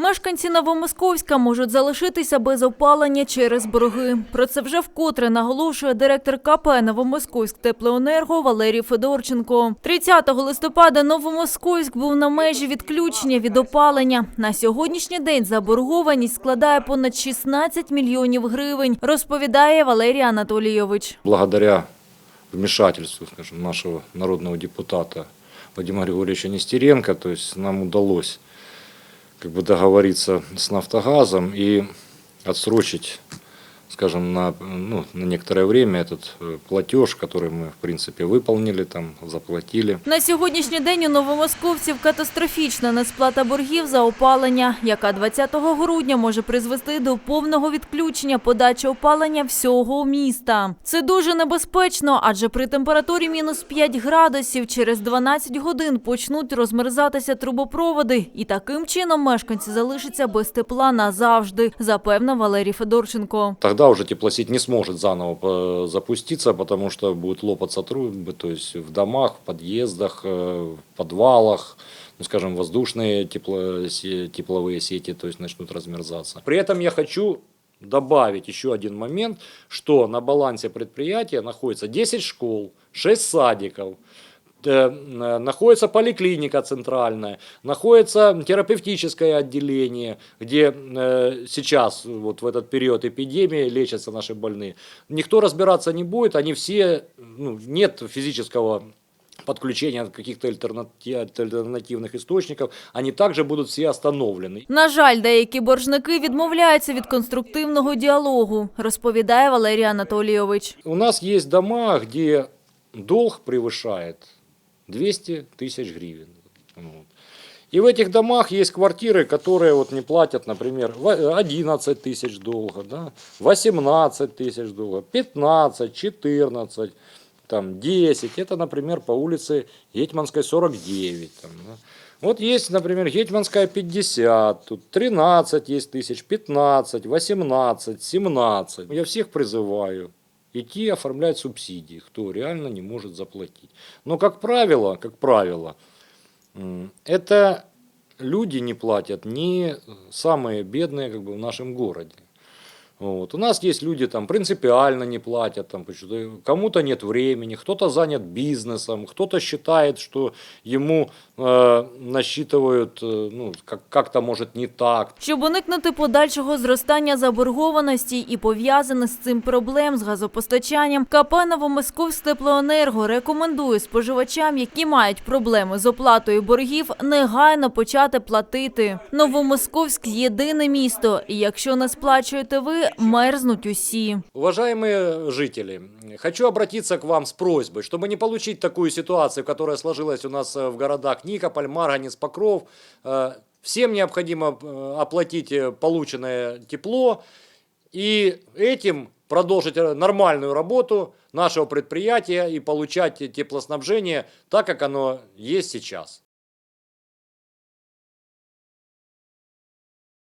Мешканці Новомосковська можуть залишитися без опалення через борги. Про це вже вкотре наголошує директор КП Новомосковськ Теплоенерго Валерій Федорченко. 30 листопада Новомосковськ був на межі відключення від опалення. На сьогоднішній день заборгованість складає понад 16 мільйонів гривень, розповідає Валерій Анатолійович. благодаря вмешательству, скажем, нашего народного депутата Вадима Григорьевича Нестеренко, то есть нам удалось как бы договориться с «Нафтогазом» и отсрочить, скажем, на, ну, на некоторое время этот э, платеж, который мы, в принципе, выполнили, там, заплатили. На сьогоднішній день у новомосковців катастрофічна несплата боргів за опалення, яка 20 грудня може призвести до повного відключення подачі опалення всього міста. Це дуже небезпечно, адже при температурі мінус 5 градусів через 12 годин почнуть розмерзатися трубопроводи, і таким чином мешканці залишаться без тепла назавжди, запевнив Валерій Федорченко. Тогда уже теплосеть не сможет заново э, запуститься, потому что будут лопаться трубы, то есть в домах, в подъездах, э, в подвалах, ну, скажем, воздушные тепло, се- тепловые сети, то есть начнут размерзаться. При этом я хочу добавить еще один момент, что на балансе предприятия находится 10 школ, 6 садиков, э, э, находится поликлиника центральная, находится терапевтическое отделение, где э, сейчас, вот в этот период эпидемии, лечатся наши больные. Никто разбираться не будет, они все, ну, нет физического подключения каких-то альтернати- альтернативных источников, они также будут все остановлены. На жаль, деякі боржники відмовляються від конструктивного діалогу, розповідає Валерій Анатолійович. У нас есть дома, где долг превышает 200 тысяч гривен. Вот. И в этих домах есть квартиры, которые вот не платят, например, в- 11 тысяч долга, да, 18 тысяч долга, 15, 14, там, 10. Это, например, по улице Гетманской 49. Там, да. Вот есть, например, Гетманская 50, тут 13 есть тысяч, 15, 18, 17. Я всех призываю идти оформлять субсидии, кто реально не может заплатить. Но, как правило, как правило, м, это люди не платят не самые бедные как бы, в нашем городе. Вот. У нас есть люди, там, принципиально не платят, там, почему-то кому-то нет времени, кто-то занят бизнесом, кто-то считает, что ему э, насчитывают, э, ну, как- как-то может не так, Щоб уникнути подальшого зростання заборгованості і пов'язаних з цим проблем з газопостачанням, КП Новомосковськ Теплоенерго рекомендує споживачам, які мають проблеми з оплатою боргів, негайно почати платити. Новомосковськ єдине місто, і якщо не сплачуєте ви, Мерзнуть усі. Уважаемые жители, хочу обратиться к вам с просьбой, чтобы не получить такую ситуацию, которая сложилась у нас э, в городах Никополь, Марганец, Покров. Э, Всем необходимо э, оплатить полученное тепло и этим продолжить нормальную работу нашего предприятия и получать теплоснабжение так, как оно есть сейчас.